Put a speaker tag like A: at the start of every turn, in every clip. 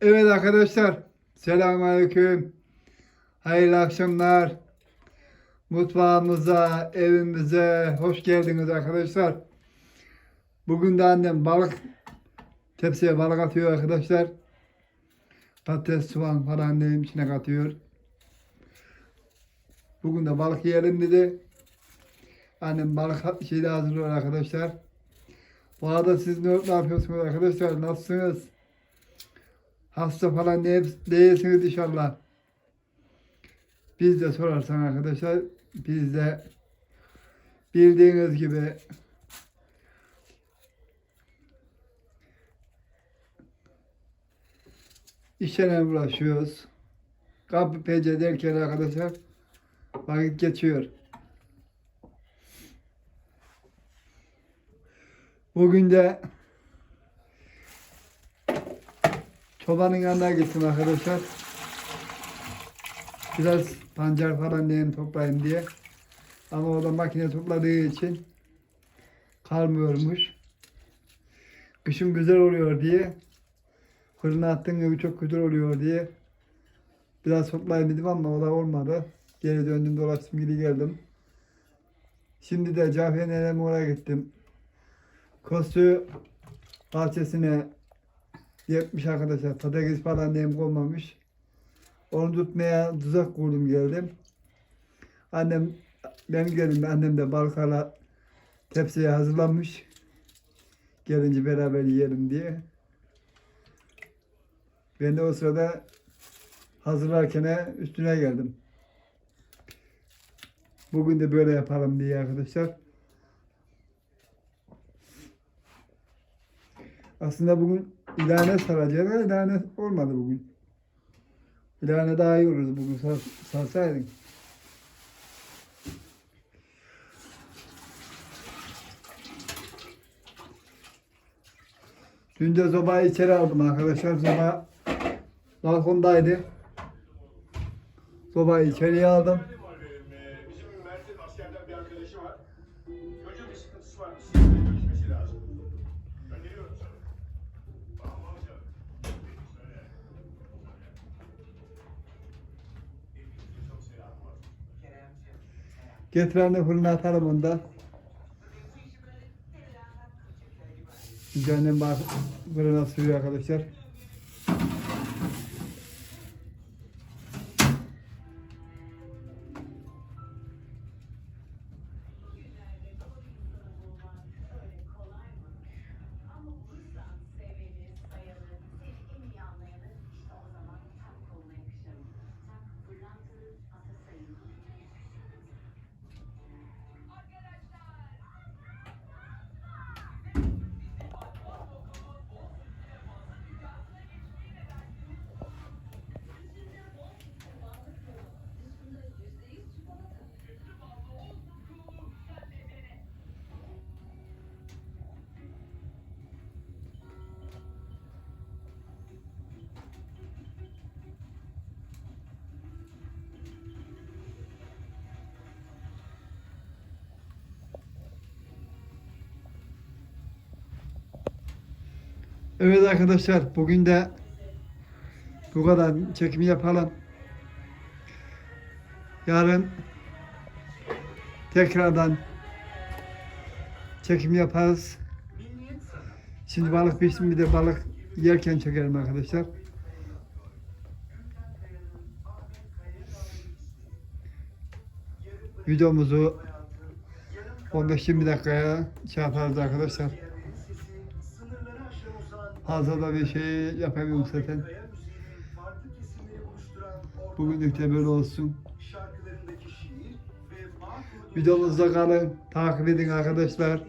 A: Evet arkadaşlar. Selamünaleyküm. Hayırlı akşamlar. Mutfağımıza, evimize hoş geldiniz arkadaşlar. Bugün de annem balık tepsiye balık atıyor arkadaşlar. Patates, soğan falan annem içine katıyor. Bugün de balık yiyelim dedi. Annem balık şeyde hazırlıyor arkadaşlar. Bu arada siz ne, ne yapıyorsunuz arkadaşlar? Nasılsınız? Hasta falan değilsiniz inşallah. Biz de sorarsan arkadaşlar biz de bildiğiniz gibi işlerle uğraşıyoruz. Kapı pece derken arkadaşlar vakit geçiyor. Bugün de çobanın yanına gittim arkadaşlar. Biraz pancar falan diye toplayayım diye. Ama o da makine topladığı için kalmıyormuş. Kışın güzel oluyor diye. Fırına attığın gibi çok güzel oluyor diye. Biraz toplayayım dedim ama o da olmadı. Geri döndüm dolaştım geri geldim. Şimdi de Cafer Nenem oraya gittim. Kostu bahçesine yapmış arkadaşlar. Patates falan nem olmamış. Onu tutmaya tuzak kurdum geldim. Annem ben geldim annem de balkala tepsiye hazırlanmış. Gelince beraber yiyelim diye. Ben de o sırada hazırlarken üstüne geldim. Bugün de böyle yapalım diye arkadaşlar. Aslında bugün ilane saracağız ama ilane olmadı bugün. İlane daha iyi olurdu bugün sar, sarsaydın. Dün de sobayı içeri aldım arkadaşlar. Soba balkondaydı. Sobayı içeriye aldım.
B: Bizim Mert'in askerden bir arkadaşı var. Bir sıkıntısı var. Sizinle görüşmesi lazım.
A: Getiren de fırına atalım onu da. Şimdi annem bak fırına sürüyor arkadaşlar. Evet arkadaşlar bugün de bu kadar çekimi yapalım. Yarın tekrardan çekim yaparız. Şimdi balık pişsin bir de balık yerken çekerim arkadaşlar. Videomuzu 15-20 dakikaya şey arkadaşlar.
B: Sınırları aşan uzan
A: Fazla da bir şey yapamıyorum zaten. Bugünlük de böyle olsun. Videomuzda kalın. Takip edin arkadaşlar.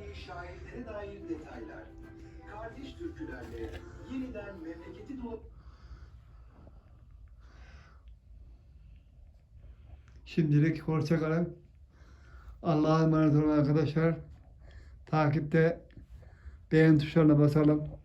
A: Şimdilik hoşça kalın. Allah'a emanet olun arkadaşlar. Takipte beğen tuşlarına basalım.